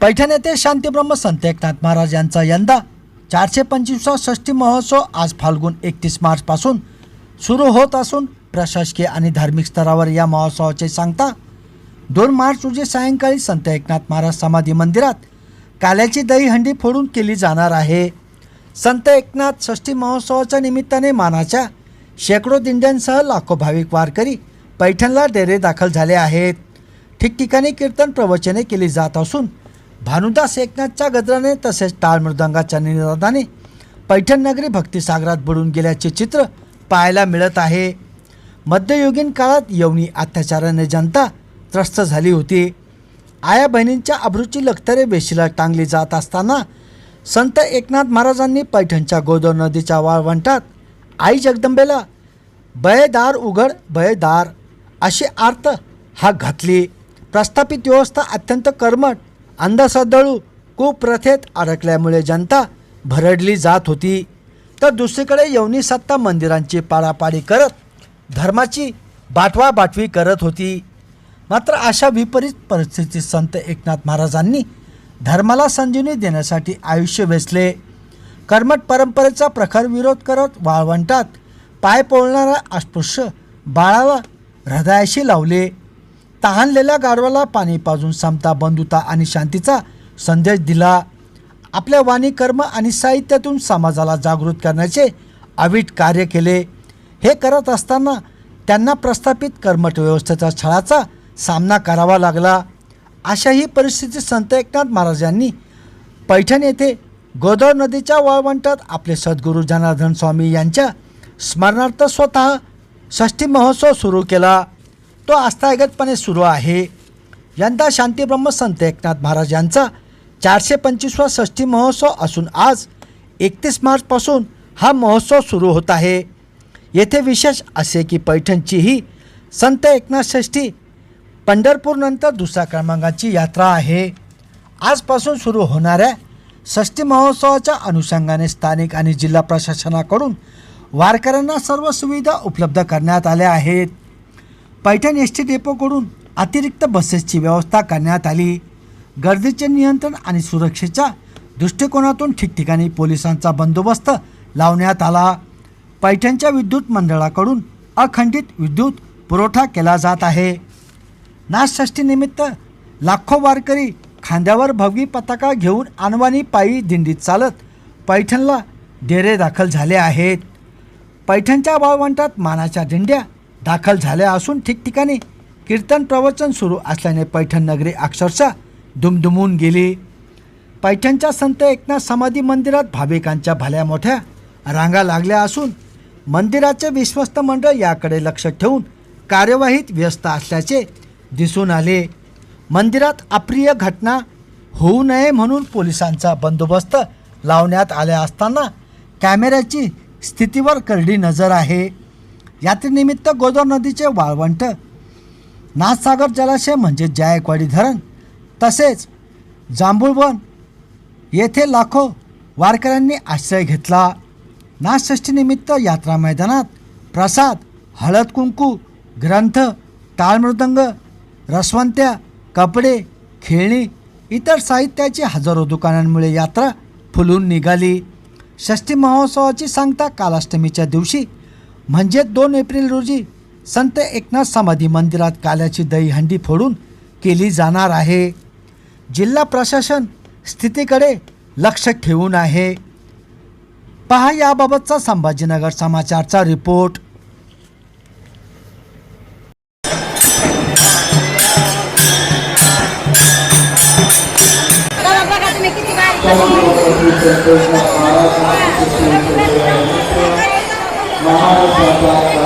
पैठण येथे शांतीब्रह्म संत एकनाथ महाराज यांचा यंदा चारशे पंचवीसचा षष्ठी महोत्सव आज फाल्गुन एकतीस मार्चपासून सुरू होत असून प्रशासकीय आणि धार्मिक स्तरावर या महोत्सवाचे सांगता दोन मार्च रोजी सायंकाळी संत एकनाथ महाराज समाधी मंदिरात काल्याची दहीहंडी फोडून केली जाणार आहे. संत एकनाथ षष्ठी महोत्सवाच्या निमित्ताने मानाच्या शेकडो दिंड्यांसह लाखो भाविक वारकरी पैठणला डेरे दाखल झाले आहेत. ठिकठिकाणी कीर्तन प्रवचने केली जात असून भानुदास एकनाथच्या गजराने तसेच टाळमृदंगाच्या निनादाने पैठण नगरी भक्तिसागरात बुडून गेल्याचे चित्र पाहायला मिळत आहे. मध्ययुगीन काळात यवनी अत्याचाराने जनता त्रस्त झाली होती. आया बहिणींच्या अब्रूची लखतरे वेशीला टांगली जात असताना संत एकनाथ महाराजांनी पैठणच्या गोदाव नदीच्या वाळवंटात आई जगदंबेला बयदार उघड बयदार अशी आर्त हा घातली. प्रस्थापित व्यवस्था अत्यंत कर्मट अंधश्रद्धाळू कुप्रथेत अडकल्यामुळे जनता भरडली जात होती. तर दुसरीकडे यवनी सत्ता मंदिरांची पाडापाडी करत धर्माची बाटवाबाटवी करत होती. मात्र अशा विपरीत परिस्थितीत संत एकनाथ महाराजांनी धर्माला संजीवनी देण्यासाठी आयुष्य वेचले. कर्मट परंपरेचा प्रखर विरोध करत वाळवंटात पाय पोळणारा अस्पृश्य बाळाला हृदयाशी लावले. तहानलेल्या गाढवाला पाणी पाजून समता बंधुता आणि शांतीचा संदेश दिला. आपल्या वाणी कर्म आणि साहित्यातून समाजाला जागृत करण्याचे अवीट कार्य केले. हे करत असताना त्यांना प्रस्थापित कर्मठ व्यवस्थेचा छळाचा सामना करावा लागला. अशाही परिस्थितीत संत एकनाथ महाराजांनी पैठण येथे गोदाव नदीच्या वाळवंटात आपले सद्गुरू जनार्दन स्वामी यांच्या स्मरणार्थ स्वतः षष्ठी महोत्सव सुरू केला. तो आस्थागतपणे सुरू आहे. यंदा शांतीब्रह्म संत एकनाथ महाराज यांचा चारशे पंचवीसवा षष्ठी महोत्सव असून आज एकतीस मार्चपासून हा महोत्सव सुरू होत आहे. येथे विशेष असे की पैठणची ही संत एकनाथ षष्ठी पंढरपूरनंतर दुसऱ्या क्रमांकाची यात्रा आहे. आजपासून सुरू होणाऱ्या षष्ठी महोत्सवाच्या अनुषंगाने स्थानिक आणि जिल्हा प्रशासनाकडून वारकऱ्यांना सर्व सुविधा उपलब्ध करण्यात आल्या आहेत. पैठण एस टी डेपोकडून अतिरिक्त बसेसची व्यवस्था करण्यात आली. गर्दीचे नियंत्रण आणि सुरक्षेच्या दृष्टिकोनातून ठिकठिकाणी पोलिसांचा बंदोबस्त लावण्यात आला. पैठणच्या विद्युत मंडळाकडून अखंडित विद्युत पुरवठा केला जात आहे. नाथषष्ठीनिमित्त लाखो वारकरी खांद्यावर भगवी पताका घेऊन अनवानी पायी दिंडीत चालत पैठणला डेरे दाखल झाले आहेत. पैठणच्या वाळवंटात मानाच्या दिंड्या दाखल झाल्या असून ठिकठिकाणी कीर्तन प्रवचन सुरू असल्याने पैठण नगरी अक्षरशः दुमदुमून गेली. पैठणच्या संत एकनाथ समाधी मंदिरात भाविकांच्या भल्या मोठ्या रांगा लागल्या असून मंदिराचे विश्वस्त मंडळ याकडे लक्ष ठेवून कार्यवाहीत व्यस्त असल्याचे दिसून आले. मंदिरात अप्रिय घटना होऊ नये म्हणून पोलिसांचा बंदोबस्त लावण्यात आल्या असताना कॅमेऱ्याची स्थितीवर करडी नजर आहे. यात्रेनिमित्त गोदाव नदीचे वाळवंट नाथसागर जलाशय म्हणजे जायकवाडी धरण तसेच जांभूळवन येथे लाखो वारकऱ्यांनी आश्रय घेतला. नाथषष्ठीनिमित्त यात्रा मैदानात प्रसाद हळद कुंकू ग्रंथ टाळमृदंग रसवंत्या कपडे खेळणी इतर साहित्याची हजारो दुकानांमुळे यात्रा फुलून निघाली. षष्ठी महोत्सवाची सांगता कालाष्टमीच्या दिवशी म्हणजे दोन एप्रिल रोजी संत एकनाथ समाधी मंदिरात काल्याची दहीहंडी फोडून केली जाणार आहे जिल्हा प्रशासन स्थितीकडे लक्ष ठेवून आहे पहा याबाबतचा संभाजीनगर समाचारचा रिपोर्ट palmas para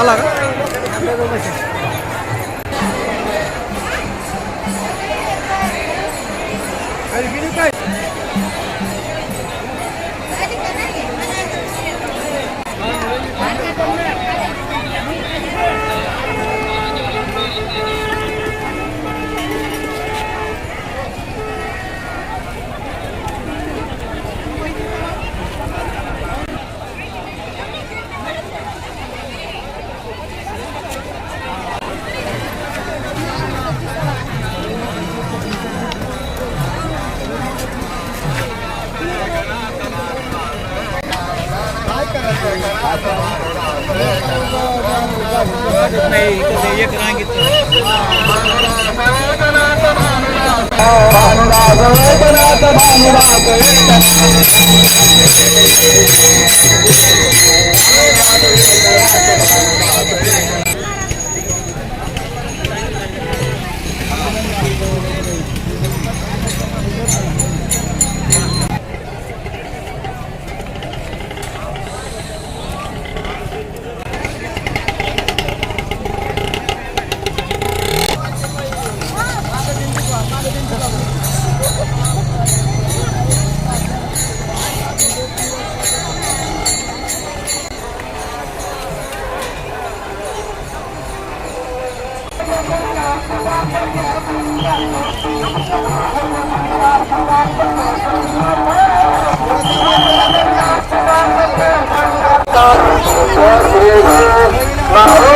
আলাদা। एक रांगीत Thank.